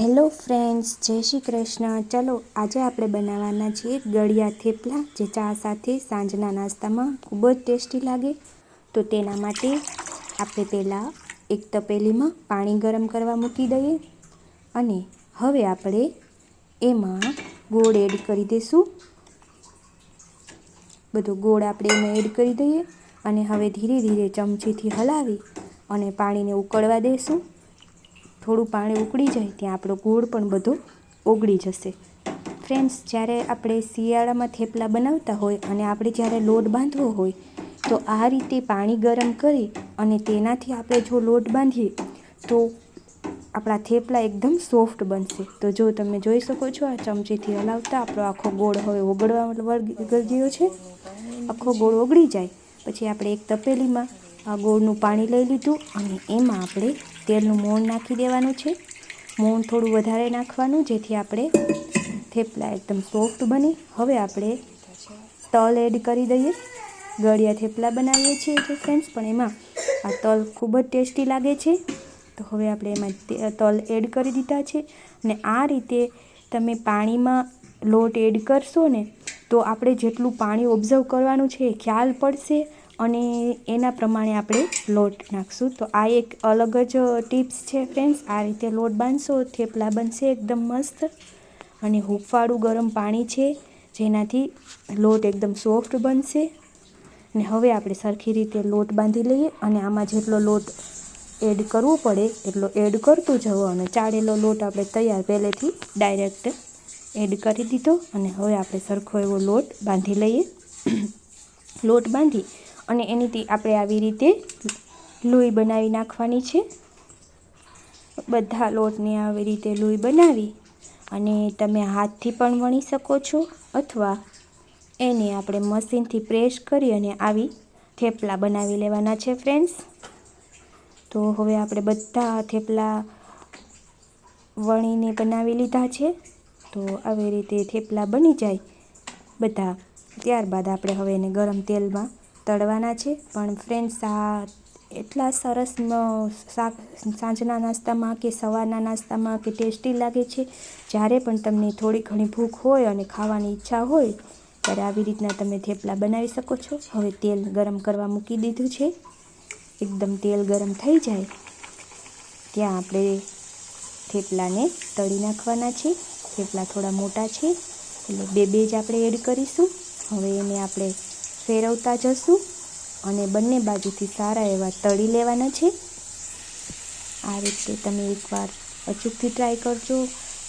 Hello friends, જય શ્રી કૃષ્ણ. ચલો, આજે આપણે બનાવવાના છીએ ગળિયા થેપલા, જે ચા સાથે સાંજના નાસ્તામાં ખૂબ જ ટેસ્ટી લાગે. તો તેના માટે આપણે પહેલાં એક તપેલીમાં પાણી ગરમ કરવા મૂકી દઈએ અને હવે આપણે એમાં ગોળ એડ કરી દઈશું. બધો ગોળ આપણે એમાં એડ કરી દઈએ અને હવે ધીરે ધીરે ચમચીથી હલાવી અને પાણીને ઉકળવા દઈશું. થોડું પાણી ઉકળી જાય ત્યાં આપણો ગોળ પણ બધો ઓગળી જશે. ફ્રેન્ડ્સ, જ્યારે આપણે શિયાળામાં થેપલા બનાવતા હોય અને આપણે જ્યારે લોટ બાંધવો હોય, તો આ રીતે પાણી ગરમ કરી અને તેનાથી આપણે જો લોટ બાંધીએ, તો આપણા થેપલા એકદમ સોફ્ટ બનશે. તો જો તમે જોઈ શકો છો, આ ચમચીથી હલાવતા આપણો આખો ગોળ હવે ઓગળવા વળગી ગયો છે. આખો ગોળ ઓગળી જાય. પછી આપણે એક તપેલીમાં આ ગોળનું પાણી લઈ લીધું અને એમાં આપણે તેલનું મોણ નાખી દેવાનું છે. મોણ થોડું વધારે નાખવાનું, જેથી આપણે થેપલા એકદમ સોફ્ટ બને. હવે આપણે તલ એડ કરી દઈએ. ગળિયા થેપલા બનાવીએ છીએ તો ફ્રેન્ડ્સ પણ એમાં આ તલ ખૂબ જ ટેસ્ટી લાગે છે. તો હવે આપણે એમાં તલ એડ કરી દીધા છે. અને આ રીતે તમે પાણીમાં લોટ એડ કરશો ને, તો આપણે જેટલું પાણી ઓબ્ઝર્વ કરવાનું છે એ ખ્યાલ પડશે. અને એના પ્રમાણે આપણે લોટ નાખશું. તો આ એક અલગ જ ટિપ્સ છે ફ્રેન્ડ્સ આ રીતે લોટ બાંધશો, થેપલા બનશે એકદમ મસ્ત અને હૂંફાળું ગરમ પાણી છે, જેનાથી લોટ એકદમ સોફ્ટ બનશે. અને હવે આપણે સરખી રીતે લોટ બાંધી લઈએ અને આમાં જેટલો લોટ એડ કરવો પડે એટલો એડ કરતું જવો અને ચાળેલો લોટ આપણે તૈયાર પહેલેથી ડાયરેક્ટ એડ કરી દીધો અને હવે આપણે સરખો એવો લોટ બાંધી લઈએ. લોટ બાંધી અને એનીથી આપણે આવી રીતે લોહી બનાવી નાખવાની છે. બધા લોટને આવી રીતે લોહી બનાવી અને તમે હાથથી પણ વણી શકો છો અથવા એને આપણે મશીનથી પ્રેસ કરી અને આવી થેપલા બનાવી લેવાના છે ફ્રેન્ડ્સ. તો હવે આપણે બધા થેપલા વણીને બનાવી લીધા છે. તો આવી રીતે થેપલા બની જાય. બધા ત્યારબાદ આપણે હવે એને ગરમ તેલમાં તળવાના છે. પણ ફ્રેન્ડ્સ આ એટલા સરસ શાક, સાંજના નાસ્તામાં કે સવારના નાસ્તામાં કે ટેસ્ટી લાગે છે. જ્યારે પણ તમને થોડી ઘણી ભૂખ હોય અને ખાવાની ઈચ્છા હોય, ત્યારે આવી રીતના તમે થેપલા બનાવી શકો છો. હવે તેલ ગરમ કરવા મૂકી દીધું છે. એકદમ તેલ ગરમ થઈ જાય. ત્યાં આપણે થેપલાને તળી નાખવાના છે. થેપલા થોડા મોટા છે. એટલે બે બે જ આપણે એડ કરીશું. હવે એને આપણે ફેરવતા જશું અને બંને બાજુથી સારા એવા તળી લેવાના છે. આ રીતે તમે એકવાર અચૂકથી ટ્રાય કરજો.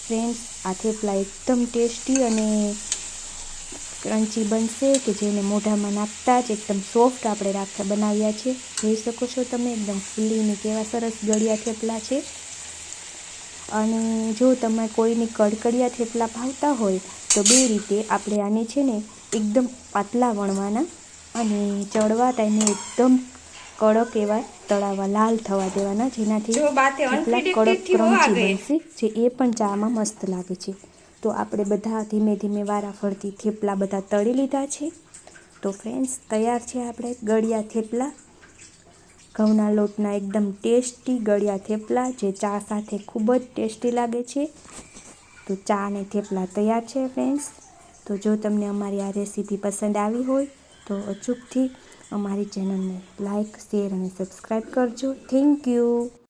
ફ્રેન્ડ્સ આ થેપલા એકદમ ટેસ્ટી અને ક્રન્ચી બનશે કે જેને મોઢામાં નાખતા જ એકદમ સોફ્ટ આપણે રાખતા બનાવ્યા છે. જોઈ શકો છો તમે, એકદમ ફૂલીને કેવા સરસ ગળિયા થેપલા છે. અને જો તમે કોઈને કડકડિયા થેપલા ભાવતા હોય તો બે રીતે આપણે આને છે ને એકદમ પાતળા વણવાના અને ચડવા ટાઈમે એકદમ કડક એવા તળાવવા લાલ થવા દેવાના જેનાથી થેપલા કડક ક્રન્ચી બનશે જે એ પણ ચામાં મસ્ત લાગે છે. તો આપણે બધા ધીમે ધીમે વારાફરતી થેપલા બધા તળી લીધા છે. તો ફ્રેન્ડ્સ તૈયાર છે આપણે ગળિયા થેપલા? ઘઉંના લોટના એકદમ ટેસ્ટી ગળિયા થેપલા જે ચા સાથે ખૂબ જ ટેસ્ટી લાગે છે. તો ચા અને થેપલા તૈયાર છે ફ્રેન્ડ્સ તો જો તમને અમારી આ રેસીપી પસંદ આવી હોય, તો અચૂકથી અમારી ચેનલને લાઇક શેર અને સબસ્ક્રાઈબ કરજો. Thank you.